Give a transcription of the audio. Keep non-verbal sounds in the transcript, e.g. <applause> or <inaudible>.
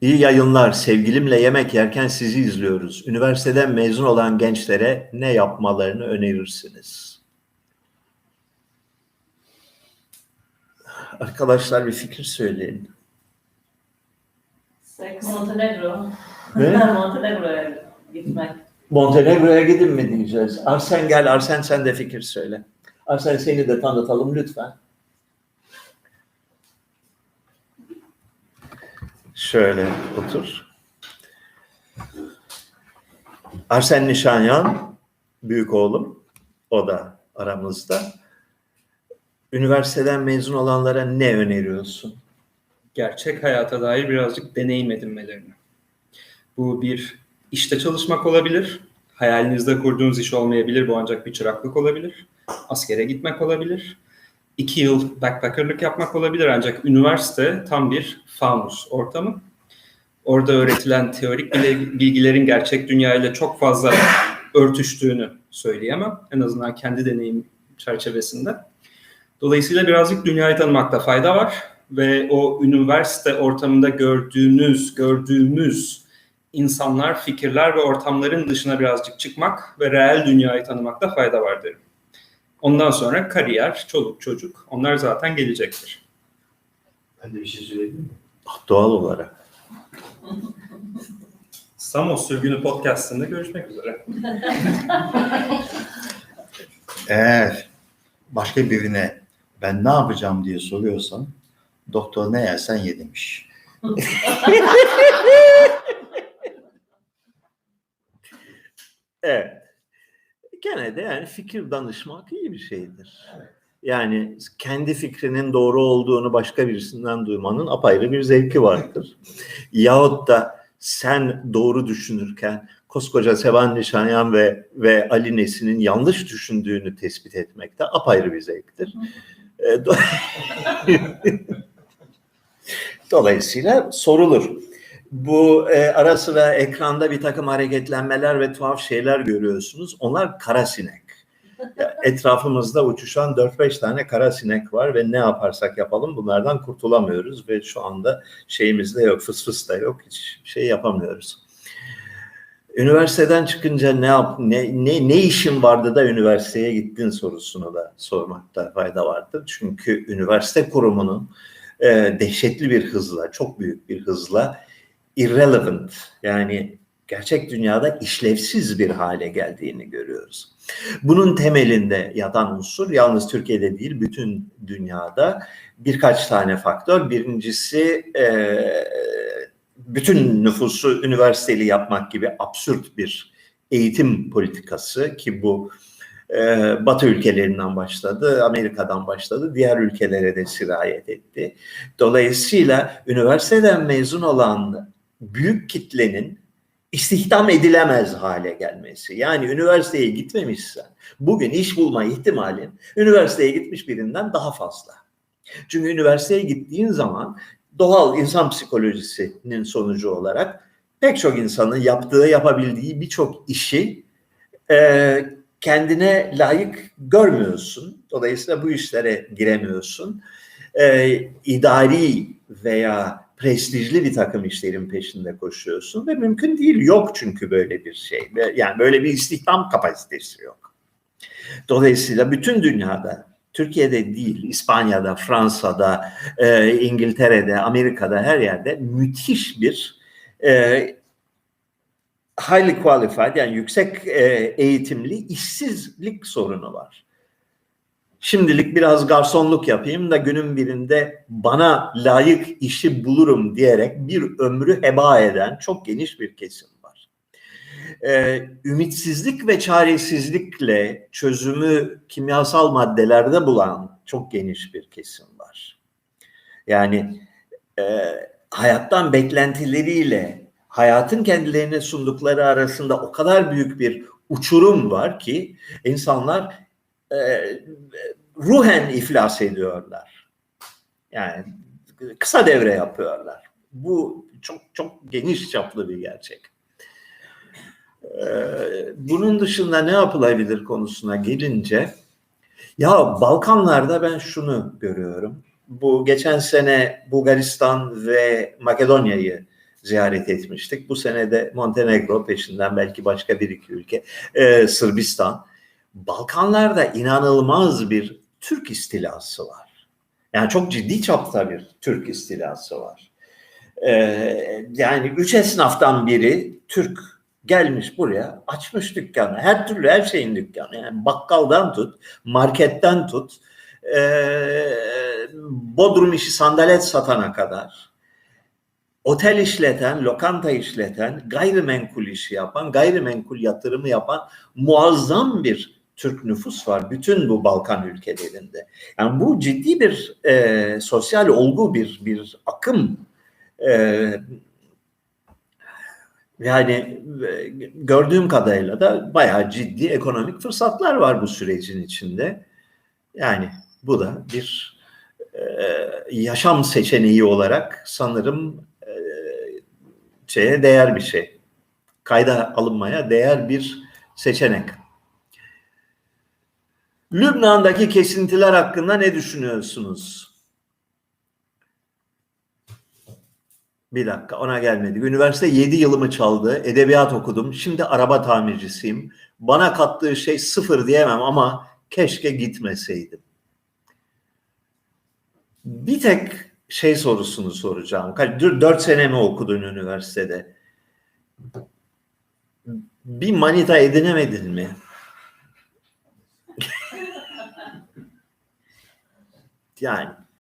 İyi yayınlar. Sevgilimle yemek yerken sizi izliyoruz. Üniversiteden mezun olan gençlere ne yapmalarını önerirsiniz? Arkadaşlar bir fikir söyleyin. Montenegro. Ne? <laughs> Montenegro'ya gitmek. Montenegro'ya gidin mi diyeceğiz? Arsen gel, Arsen sen de fikir söyle. Arsen seni de tanıtalım lütfen. Şöyle otur. Arsen Nişanyan, büyük oğlum, o da aramızda. Üniversiteden mezun olanlara ne öneriyorsun? gerçek hayata dair birazcık deneyim edinmelerini. Bu bir işte çalışmak olabilir, hayalinizde kurduğunuz iş olmayabilir, bu ancak bir çıraklık olabilir, askere gitmek olabilir, iki yıl backpackerlık yapmak olabilir ancak üniversite tam bir fanus ortamı. Orada öğretilen teorik bilgilerin gerçek dünyayla çok fazla örtüştüğünü söyleyemem. En azından kendi deneyim çerçevesinde. Dolayısıyla birazcık dünyayı tanımakta fayda var ve o üniversite ortamında gördüğünüz, gördüğümüz insanlar, fikirler ve ortamların dışına birazcık çıkmak ve reel dünyayı tanımakta fayda var derim. Ondan sonra kariyer, çoluk çocuk onlar zaten gelecektir. Ben de bir şey söyleyeyim mi? Doğal olarak. Samos Sürgünü Podcast'ında görüşmek üzere. <laughs> Eğer başka birine ben ne yapacağım diye soruyorsan doktor ne yersen ye demiş. <laughs> Evet. Gene de yani fikir danışmak iyi bir şeydir. Yani kendi fikrinin doğru olduğunu başka birisinden duymanın apayrı bir zevki vardır. <laughs> Yahut da sen doğru düşünürken koskoca Sevan Nişanyan ve ve Ali Nesin'in yanlış düşündüğünü tespit etmek de apayrı bir zevktir. E, do- <laughs> Dolayısıyla sorulur. Bu e, ara sıra ekranda bir takım hareketlenmeler ve tuhaf şeyler görüyorsunuz. Onlar kara sinek. Etrafımızda uçuşan 4-5 tane kara sinek var ve ne yaparsak yapalım bunlardan kurtulamıyoruz ve şu anda şeyimiz de yok, fıs fıs da yok, hiç şey yapamıyoruz. Üniversiteden çıkınca ne yap, ne, ne, ne işin vardı da üniversiteye gittin sorusunu da sormakta fayda vardır. Çünkü üniversite kurumunun e, dehşetli bir hızla, çok büyük bir hızla irrelevant yani gerçek dünyada işlevsiz bir hale geldiğini görüyoruz. Bunun temelinde yatan unsur yalnız Türkiye'de değil bütün dünyada birkaç tane faktör. Birincisi e, bütün nüfusu üniversiteli yapmak gibi absürt bir eğitim politikası ki bu e, Batı ülkelerinden başladı, Amerika'dan başladı, diğer ülkelere de sirayet etti. Dolayısıyla üniversiteden mezun olan büyük kitlenin istihdam edilemez hale gelmesi. Yani üniversiteye gitmemişsen bugün iş bulma ihtimalin üniversiteye gitmiş birinden daha fazla. Çünkü üniversiteye gittiğin zaman doğal insan psikolojisinin sonucu olarak pek çok insanın yaptığı, yapabildiği birçok işi e, kendine layık görmüyorsun. Dolayısıyla bu işlere giremiyorsun. E, idari veya prestijli bir takım işlerin peşinde koşuyorsun ve mümkün değil. Yok çünkü böyle bir şey. Yani böyle bir istihdam kapasitesi yok. Dolayısıyla bütün dünyada Türkiye'de değil, İspanya'da, Fransa'da, e, İngiltere'de, Amerika'da her yerde müthiş bir e, highly qualified yani yüksek e, eğitimli işsizlik sorunu var. Şimdilik biraz garsonluk yapayım da günün birinde bana layık işi bulurum diyerek bir ömrü heba eden çok geniş bir kesim var. Ee, ümitsizlik ve çaresizlikle çözümü kimyasal maddelerde bulan çok geniş bir kesim var. Yani e, hayattan beklentileriyle hayatın kendilerine sundukları arasında o kadar büyük bir uçurum var ki insanlar e, ruhen iflas ediyorlar. Yani kısa devre yapıyorlar. Bu çok çok geniş çaplı bir gerçek. Ee, bunun dışında ne yapılabilir konusuna gelince ya Balkanlarda ben şunu görüyorum. Bu geçen sene Bulgaristan ve Makedonya'yı ziyaret etmiştik. Bu sene de Montenegro peşinden belki başka bir iki ülke. Ee, Sırbistan. Balkanlarda inanılmaz bir Türk istilası var. Yani çok ciddi çapta bir Türk istilası var. Ee, yani üç esnaftan biri Türk gelmiş buraya açmış dükkanı. Her türlü her şeyin dükkanı. Yani bakkaldan tut, marketten tut, ee, bodrum işi sandalet satana kadar otel işleten, lokanta işleten, gayrimenkul işi yapan, gayrimenkul yatırımı yapan muazzam bir Türk nüfus var bütün bu Balkan ülkelerinde. Yani bu ciddi bir e, sosyal olgu, bir bir akım. E, yani e, gördüğüm kadarıyla da bayağı ciddi ekonomik fırsatlar var bu sürecin içinde. Yani bu da bir e, yaşam seçeneği olarak sanırım e, şeye değer bir şey. Kayda alınmaya değer bir seçenek. Lübnan'daki kesintiler hakkında ne düşünüyorsunuz? Bir dakika ona gelmedik. Üniversite 7 yılımı çaldı. Edebiyat okudum. Şimdi araba tamircisiyim. Bana kattığı şey sıfır diyemem ama keşke gitmeseydim. Bir tek şey sorusunu soracağım. Kaç, 4 sene mi okudun üniversitede? Bir manita edinemedin mi? Yani